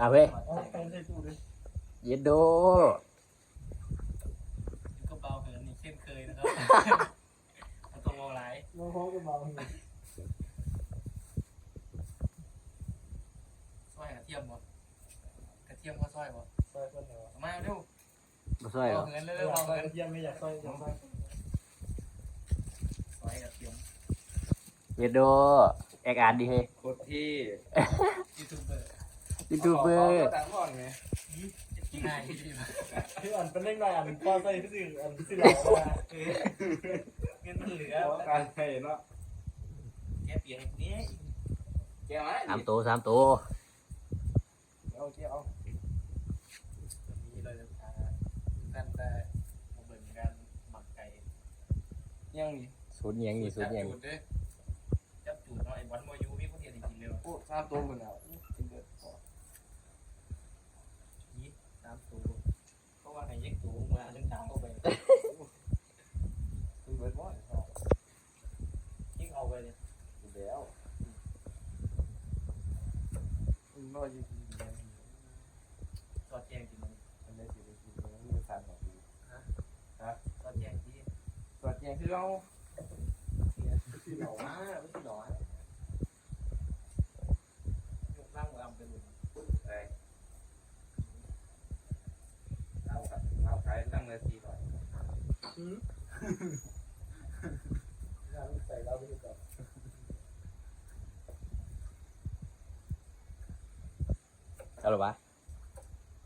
อะเว้ยเอาไปใส่ตู้ดิเย็ดโดก็เบาเหินนี่เช่นเคยนะครับมันต้องโมไลายน้องเขาก็เบาอยู่ซอยกระเทียมบ่กระเทียมก็ซอยบ่ซอยคนเดียวเอามาเร็วบ่ช่วยหรอเบาเหินเอเร็อวๆเอาเบาไปเหินเยี่ยมไม่อยากซอยอยากซอยซอยกระเทียมเย็ดโดแอกอาร์ดีเฮ้ยโคตรที่ยูทูบเบอร์ ยูทูบเบอร์ดังก่อนไงง่ายที่สุดคืออันเป็นเล็กน้อยอันพอใส่ที่สื่ออันที่เราว่าเงินเหลือเพราะการให้เนาะแค่เปลี่ยนนี้แกไหมสามตัวสามตัวเอาเจ้าวันนี้เราจะพาท่านได้มาเบิ่งการหมักไก่ยังนี่สูตรยังนี่สูตรยังจับจูดเด้อจับจูดเนาะไอ้บอลโมยูมีคนเดียวจริงๆเลยโอ้ทราบตัวหมดแล้วกินเดือด ยี่ตามตัวเพ ราะว่าให้ยักตัวมาจนตามเข้าไปกินเดือดบ่อยยิ่งเอาไปเลยกินแล้วมันน้อยจริงๆเลยซอสแจงกินมันอันนี้สิได้กินแล้วมันสั่นออกดีซอสแจงที่สวัสดีคือเราที่หล่อมากไม่ใช่หล่อนะยกร่างลำไปหมด ได้เอาครับเอาขายตั้งเลยทีหน่อย ใส่เราไปดูก่อนเอาหรอวะ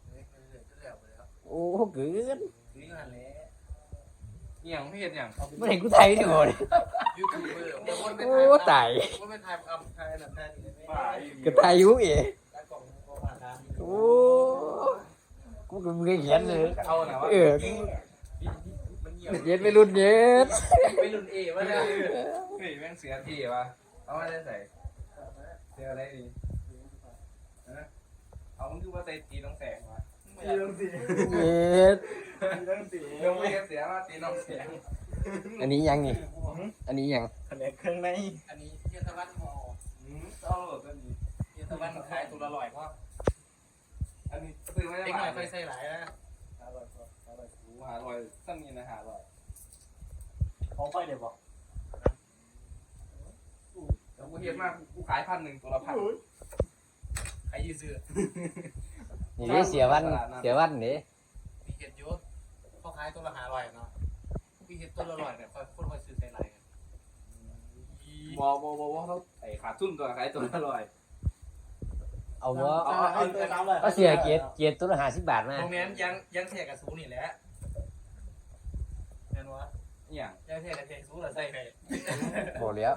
เฮ้ยเรื่อยๆก็แล้วไปแล้วโอ้เกินนี่หันแหละอหย่างไม่เห็นอย่างไม่เห็นกูไทยนี่หมดยูทูบเบอร์เดี๋ยวคนไปโอ้ตายคนไปถ่ายอัพถ่ายอันดับถ่ายนี่ไม่ป่าได้กับไทยอยุเอ๋ถ่ายกล่องก็มาทานโอ้กูก็ไม่เคยเห็นเลยเอาหน่ะวะเออ มันเหี่ยวเย็ดไม่รุ่นเย็ดไม่รุ่นเอวะเนี่ยเฮ้ยแม่งเสียทีวะเอามาได้ใส่เสียอะไรดีฮะเอามันคือว่าใส่ตีน้องแสงวะตีต้องสีเย็ดตีต้องสีเรื่องไม่เสียว่าตีน้องแสงอันนี้ยังนี่อันนี้ยังแผนกเครื่องในอันนี้เทียนตะวันมออืมเอาโหลดตัวนี้เทียนตะวันขายตัวละร้อยเพราะอันนี้ซื้อไม่ได้เด็กหหน่ลาอยยเคยใส่หลายนะ หาลอยหาลอย หูหาลอยตั้งนี้นะหาลอยของไฟเดี๋ยวบอกแล้วกูเฮียมากกูขายพันหนึ่งตัวละพันใครยืดเสื้อนี่ดิเสียวันเสียวันนี่มีเห็ดเยอะเขาขายตัวละห้าร้อยเนาะมีเห็ดตัวละร้อยเนี่ยคนคนคอยซื้อใส่หลายกันบอบอบอบอเขาไอ้ขาดทุนตัวขายตัวละลอยเอาวะเอาเอาเอาเอาเลยก็เสียเกียรติเกียรติตัวละห้าสิบบาทมาโรงเรียนยังยังเทียกับซูนี่แหละเห็น วะอย่างยังเทียกับเทียซูละใส่ไปบอกแล้ว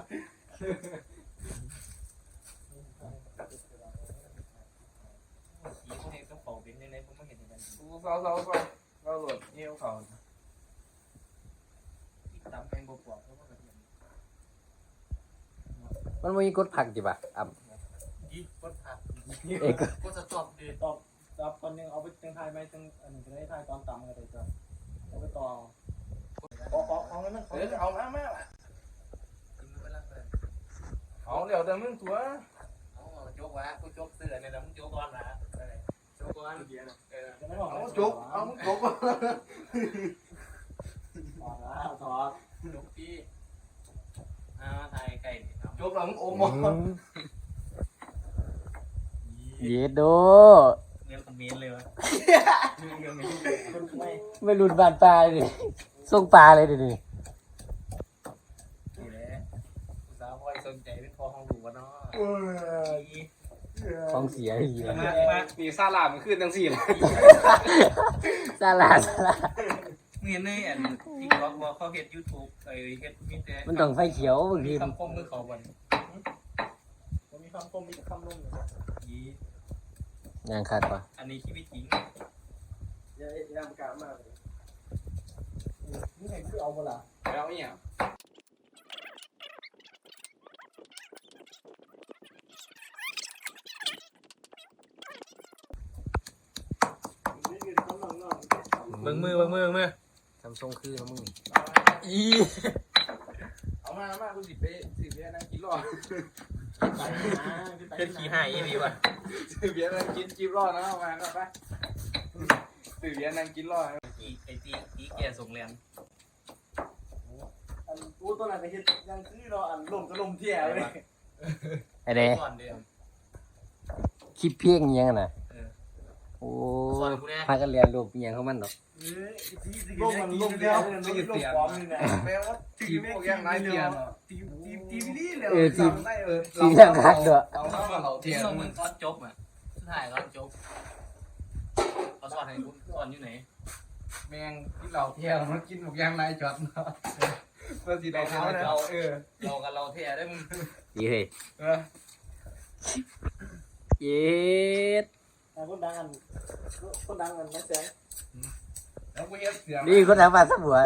ขี่พวกนี้ต้องเป่าเป็นในในผมไม่เห็นอย่างนั้นกูเศร้าเศร้าเศร้าเราโหลดเอวเขาที่ตำแพงบวกบวกเพราะว่าแบบนี้มันไม่มีกดผักจิบะอ่ำยี่กดผักเอกกดสต็อปดื้อตอบรับตอนนึงเอาไปจังไทยไหมจังอันนี้จะได้ไทยตอนต่ำกันเลยจ้ะเอาไปต่อ ขอขอเอาแล้วนั่งเออเอามามามากินไม่รักเลยเอาเดี๋ยวเดี๋ยวมึงตัวเอาโจกวะกูโจกเสือเนี่ยแล้วมึงโจกก่อนนะโจกก่อนเออจะไม่บอกเอาจกเอามึงจกถอดแล้วถอดโจกพี่อ่าไทยไก่เนี่ยครับจุกแล้วมึงอมอืมเย็ดโดเงินคอมเมนต์เลยวะคนไม่ไม่รุ่นบานปลาเลย ส่งปลาเลยดินี่นี่แหละอุตสาห์พอยสนใจเป็นพอของหลวงเนาะของเสียอีกแล้วมามาปีซาลามันขึ้นทั้งสี่เลยซาลาซาลาเมียนในอันติ๊กต็อกบอกเขาเฮ็ดยูทูบเอ้ยเฮ็ดมีแต่มันต้องไฟเขียวบางทีคำคมมือเขาบนผมมีคำคมมีคำลุ่มยียังขาดปะอันนี้ชีวิตจริง อย่าอย่ามกล้ามากเลย นี่ไงคือเอาหมดละแล้วเนี่ยนี่คือคำนั่งนั่งเบิ่งมือเบิ่งมือเบิ่งมือทำทรงคือของมึงนี่อีเอามามากูสิไปสิไปนั่งกินรอเป็นขี้หายอีหลีว่ะสื่อเบียร์นั่งกินจิบรอดนะเอามาครับไปสื่อเบียร์นั่งกินรอดอีไอตีอี แกส่งแรงอันกูตัวนั้นก็เฮ็ดยังคือเราอันลมก็ลมเที่ยเลยไอ้เด้ก่อนเดียวคลิปเพียงอิหยังน่ะเออโอ้สอนกูแน่พากันเรียนรูปอิหยังของมันดอกลมมันลมเที่ยเลยลมลมพร้อมนี่นะแปลว่าจีบพวกยังไรเทียนทีมทีมทีมนี่เลยเออทีมได้เออทีมยังคักด้วยเราเข้ามาเราเทียนเราเหมือนตอนจบอะสุดท้ายตอนจบเขาสอนให้กูสอนอยู่ไหน แมงที่เราเทียนมันกินพวกยังไรจอดเนาะเพื่อสีเราเท้าเราเออเรากับเราเท่ได้มึงดีเฮ้ยเออเย็ดคนดังอันคนดังอันไม่แสงแล้วกูเฮ็ดเสียงนี่คนทำมาสบัว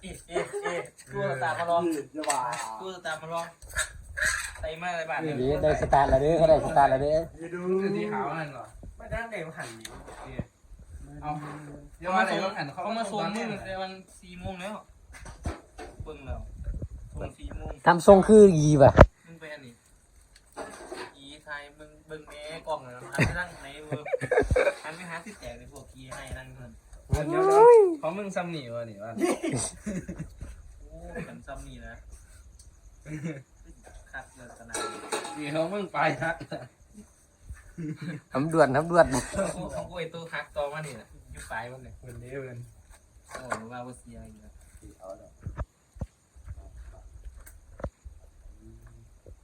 เอ๊ะเอ๊ะเอ๊ะกูสตาร์มาลองอย่าว่ากูสตาร์มาลองไตมาอะไรบ้างนี่ได้สตาร์ทแล้วเด้อเขาได้สตาร์ทแล้วเด้ออย่าดูสีขาวนั่นเหรอไม่ได้เด็กหัน เอาเดี๋ยวเขามามาไหนส่งรถหันเขาเขามาส่งตอนมึนี้งในวันสี่โมงแล้วเบิ่งแล้วส่งสี่โมงทำทรงคือยีป่ะมึงไปอันนี้อีไทยมึงเบิ่งแม่กล้องเลยหันไปนั่งไหนเวิร์หันไปหาที่แตกในพวกกีให้นั่งเงินเดี๋ยวเขามึงซ้ำหนีวะนี่วะโอ้กันซ้ำนี่นะคัดเลยขนาดนี้นี่เขามึงไปฮะ ทำด่วนทำด่วนของของกูไอตัวฮักต่อมานี่นะยุบปลายมันเลยเวันนี้เวันโอ้ว่าว่าเสียอีกแล้ว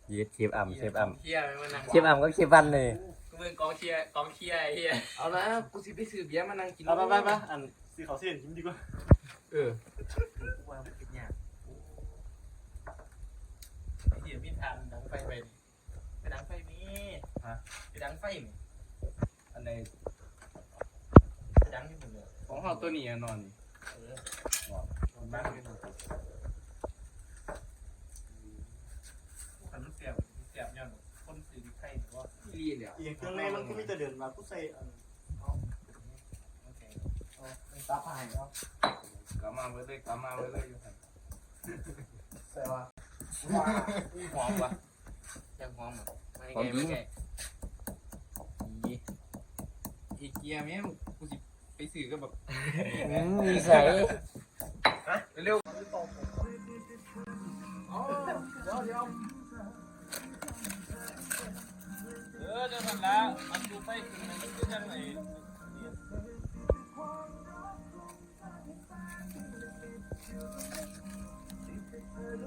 เย็ดเชฟอ่ำเชฟอ่เชียร์มันนั่งำเชฟอ่ำก็เชฟวันเลยกูเป็นกองเชียร์กองเชียร์ไอ้เฮียเอาละกูสิไปซื้อเบียร์มานั่งกินไปไปไปอันสีขาวเส้นกินดีกว่าเออกูว่ามันเป็นยากไอ้เฮียมีทางดังไฟไปนี่ไปดังไฟมี ไปดังไฟมีอันไหนไปดังที่หมดเลยของเขาตัวนี้นอนนี่เออบ้านเป็นหมดขันมันเสียบเสียบย้อนคนสื่อไข่หรือว่ารีดเลยอีกเครื่องในมันก็มีแต่เดินมากูใส่อันโอเคตาผ่านเนาะกลับมาเว้ยเลยกลับมาเว้ยเลยอยู่หันใส่ว่าหอมวะยังหอมอะไม่ไงไม่ไง อีเกียแม่งกูสิไปซื้อก็แบบมีใส่เร็วเออเดี๋ยวมันละมันดูไปถึงมันก็ยังไง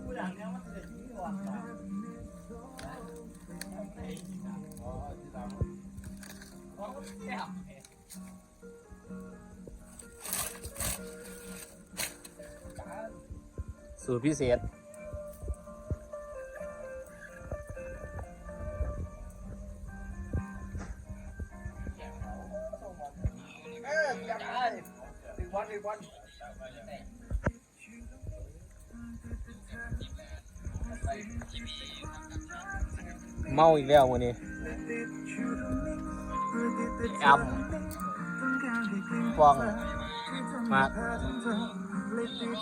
กูดังเนี้ยมันจะที่หว่า สูตรพิเศษ เออจับได้ดึงบอลดึงบอลเมาอีกแล้ววันนี้ อ่ำฟองมา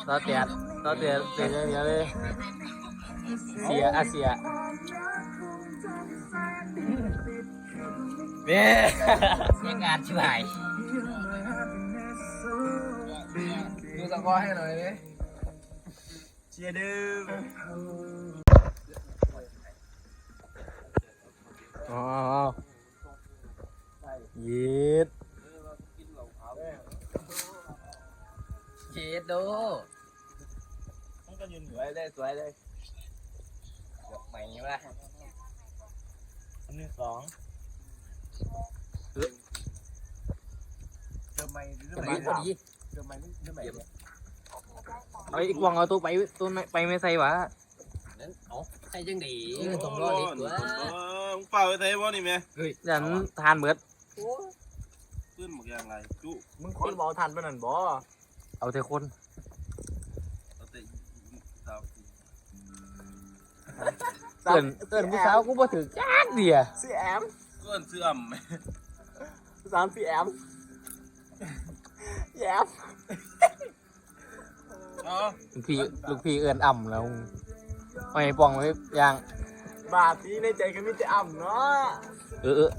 ต่อเตียดต่อเตียดเตียดเดียว ดโดมันก็ยืนสวยเลยสวยเลยใหม่ป่ะอันนี้สองเติมไม่เติมดีไม่พอดีเติมไม่เติมไม่เนี่ยเอาอีกวางเอาตัวไปตัวไม่ไปไม่ใส่หวะนั้นเอาใช่จังดีต้องรอดีกว่ามึงเปล่าไปไทยบ่นี่แม่ยันทานเบิดขึ้นหมกอย่างไรจุมึงคนบอกทันไปนั่นบ่ เอาแต่คนเอาแต่สาวเตือนเตือนผู้สาวกูบ่ถือจ้าเดียซีแอมเพื่อนเสื่อมสามซีแอมแยมเนาะลูกพี่ลูกพี่เอื้อนอ่ำแล้วไอ้ปองไว้ย่างบาทีในใจก็มีแต่อ่ำเนาะเออเออ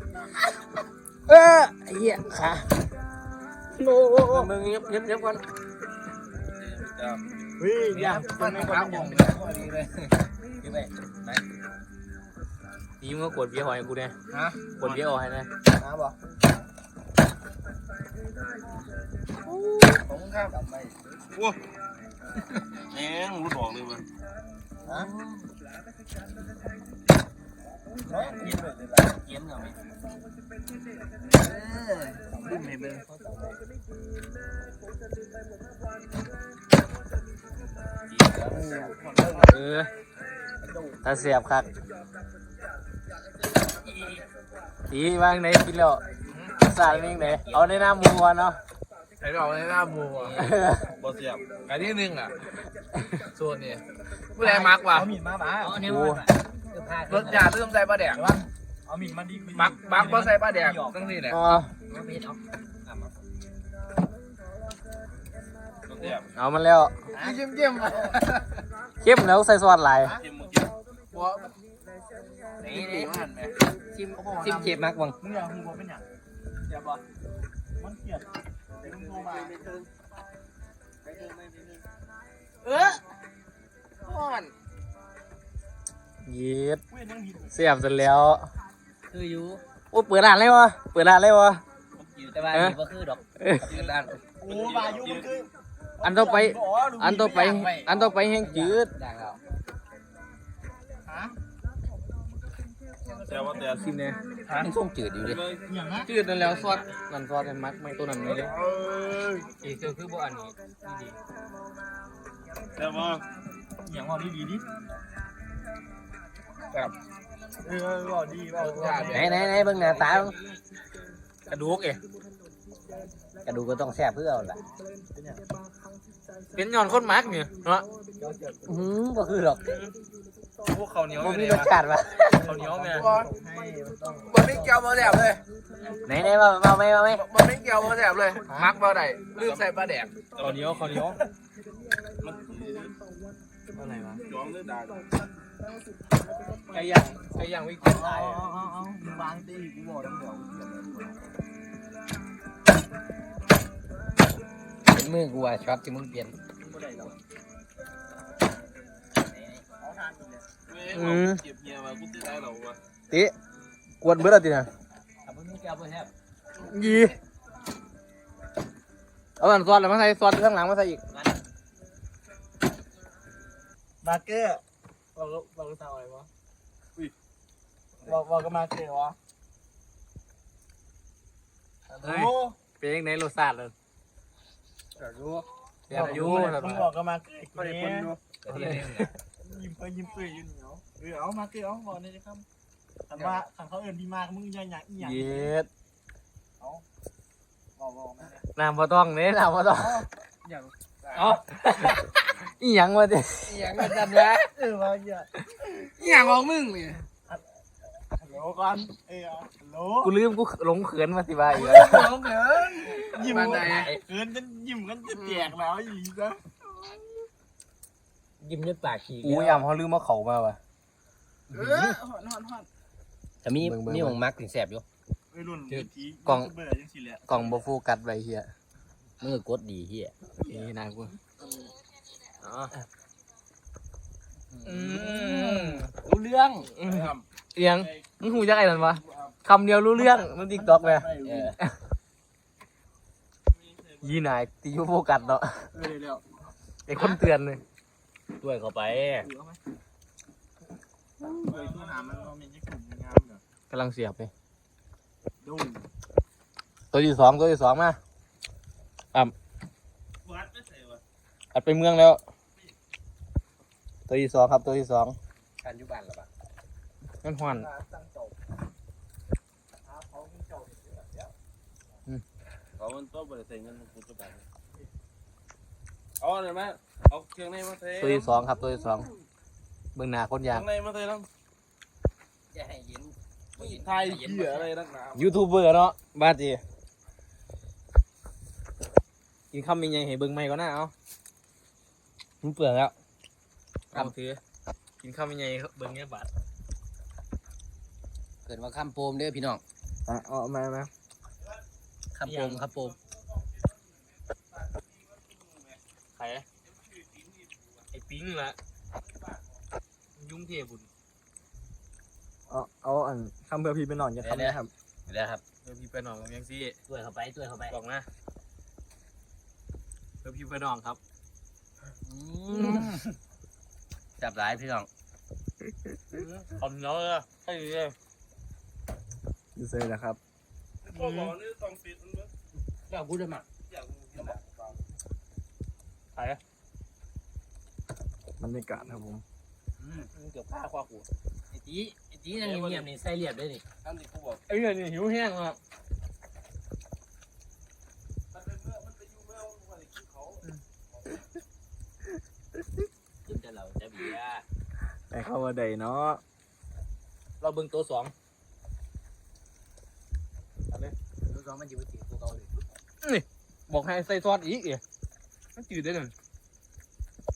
เออเหี้ยขาโอ้มึงเงียบเงียบเงียบก่อน จ้าเฮ้ยอยากมัมันนไม่ไม่คครัวาบมผยังมเลยพอดีเลยนี่ไปไหนนี่มึงก็กดเบียร์หอยกูเนี่ยฮะกดเบียร์ออกให้นะนะบอกผมข้ามกลับไปโอ้แหงรู้ดอกเลยมันฮะกินเลยเลยกินเหรอไหมบุ้มให้เบิ่ง เออตาเสียบครับอีวางไหนกินแล้วสารนิ่งไหนเอาในน้ำมูก่อนเนาะไอ้เราในหน้ามูอะบ่เสียบอันที่หนึ่งอะส่วนนี่ผู้ใดมักว่ะเอามีดมาบ้าโอ้รสชาติเริ่มใส่ปลาแดกเอามีดมาดิมักมักบ่ใส่ปลาแดกตั้งนี่แหล เสียบเอามันแล้วเยี่ยมเยี่ยมเข้มแล้วใส่ซอสหลายเก็บมือเก็บบัวนี่นี่มันไหมชิมชิมเจ็บมากบังมึงอยากมึงบอกเป็นอย่างอย่าบอกมันเกลียดเดี๋ยวมึงโทรมาเอออ่อนเย็ดเว้ยยังหินเสียบเสร็จแล้ว คืออยู่โอ้เปิดร้านเลยวะเปิดร้านเลยวะแต่ว่านี่บ่คือดอกเอ้ยยืนด้านโอ้บายุมันคือ อันต่อไป อันต่อไป อันต่อไปแห้งจืดด่างแล้วฮะแต่ว่าแต่ชิมเนี่ยมันส่งจืดอยู่ดิเลยอย่างนะจืดนั่นแล้วซอสนั่นซอสกันมักไม่ตัวนั้นไม่เลยเอออีกตัวคือบ่อันนี้ดีแต่ว่าอย่างว่าดีดีดิครับเออว่าดีว่าไหนไหนไหนเบิ่งหน้าตาเบิ่งกระดูกเอ๋กระดูกก็ต้องแซ่บเพื่อเอาล่ะ เป็นย้อนคนมักเนี่ยเนาะอืมก็คือหรอกพวกเขาเหนียวบ่มีรสชาติวะเขาเหนียวแม่ให้มันต้องมันไม่เกี่ยวมาแสบเลยไหนไหนมามาไหมมาไหมมันไม่เกี่ยวมาแสบเลยมักมาได้ลืมใส่ปลาแดกข้าวเหนียวข้าวเหนียวมันอะไรวะย้อมด้วยดาไก่ย่างไก่ย่างวิกฤตเอาเอาเอาเอามึงวางตีกูบอกแล้วเดี๋ยว มือกูอะช็อตที่มึงเปลี่ยนแม่เก็บเฮียมากูจะได้หรอวะติกวนเบิดแล้วติน่ะถ้ามึงแก้วบ่แซ่บยีเอาอันซอสแล้วมาใส่ซอสข้างหลังมาใส่อีกมาเกอร์บอกก็บอกก็ทำอะไรวะบอกบอกก็มาเกอร์วะโอ้เป็นยังไงรสชาติเลย อยากรู้อยากอยู่มึงบอกก็มาเกอร์ไม่ได้คนดูกะทินี่ยิ้มเพื่อยิ้มเพื่อยืนเหนียวเออเอามาเกอร์เอาบอกเลยนะครับคันว่าคันเขาเอื่นพี่มากมึงยังอยากอีหยังเย็ดบอกบอกมาเลยน้ำบ่ต้องเน้น้ำบ่ต้องอย่างอ๋ออีหยังวะเด้ อย่างนั้นจันวะเออว่าอย่าอย่างของมึงนี่ฮั ลโหลก่อนเออฮัลโหลกูลืมกูหลงเขินมาสิบายอีกน้องเขินยิ้มมันเลไหนยเกินจนยิ้มกันจะแตกแล้วอีกซะยิ้มด้วยปากขี้อู้ยำเขาลืมมาเขามาว่ะเออหอนหอนหอนแต่มีเบิ่งเบิ่งมีของมักถึงแซ่บอยู่ไอ้รุ่นกล่กอองงเบื่อจังสิแหละกล่องบ่โฟกัสไว้เฮียมึงก็กดดีเฮียนี่นะกูอ๋ออืมรู้เรื่องอืม เอียงมึงหูจักไอ้นั่นวะคำเดียวรู้เรื่องมันติ๊กต็อกเลยเออยีนายตีอยู่โฟกัสเนาะเออเดี๋ยวไอ้คนเตือนเลยด้วยเข้าไปถือเอาไหมเฮ้ยตู้หามันเอาเมนจะขุ่มงามเดี๋ยวกำลังเสียบเลยดูตัวที่สองตัวที่สองมาวัดไม่ใส่วะอัดไปเมืองแล้ว ตัวที่สองครับตัวที่สองการยุบันหรอปะ นั่นหวานตั้งโต๊ะหาของมีเจ้าเดี๋ยวเดี๋ยวเขามันต้องไปใส่เงินกูจะไปเอาอะไรมาเอาเครื่องในมาใส่ตัวที่สองครับตัวที่สองเบื้องหน้าคนเคยารื่กองในมาใส่น้ำจะให้ยินไทยเหี้ยอะไรนักหนายูทูบเบอร์เนาะบ้าจีกินข้าวมีไงให้เบิ่งไม่ก็น่าเอามันเปลืองแล้วเอาถือกินข้าวมีไงเบิ่งเนี้ยบาท กิดว่าคำโปมเด้อพี่น้องอะเอามามาคำโปมคำโปมใครไอ้ปิ้งละยุ่งเทียบุญเอาเอาอันคำเพื่อพี่ไปนอนจะทำนะครับเดี๋ยวครับเดี๋ยวพี่ไปนอนกับยังซี่ตัวยเข้าไปตัวยเข้าไปบอกนะเดี๋ยวพี่ไปนอนครับจับหลายพี่น้องขอบ น้อยเลยใช่เลยดีเซลนะครับพ่อบอกนี่ต้องปิดมันเบ้ออยากพูดได้มั้ยอยากรู้ที่ไหนฟังใครบรรยากาศครับผมเกือบฆ่าคว้ากูไอ้จีไอ้จีนั่งเงียบๆนี่ใส่เรียบด้วยนี่อันนี้กูบอกไอ้เนี่ยนี่หิวแห้งอะมันเป็นเมื่อมันไปอยู่เมื่อวันที่กินเขากินแต่เราจะเบียร์แต่เข้าว่าใดเนาะเราเบิ่งตัวสอง ตั วสองมันอยู่ที่กูเกาหลีบอกให้ใส่ซอสอีกเอ๋มันจืดได้หนึ่ง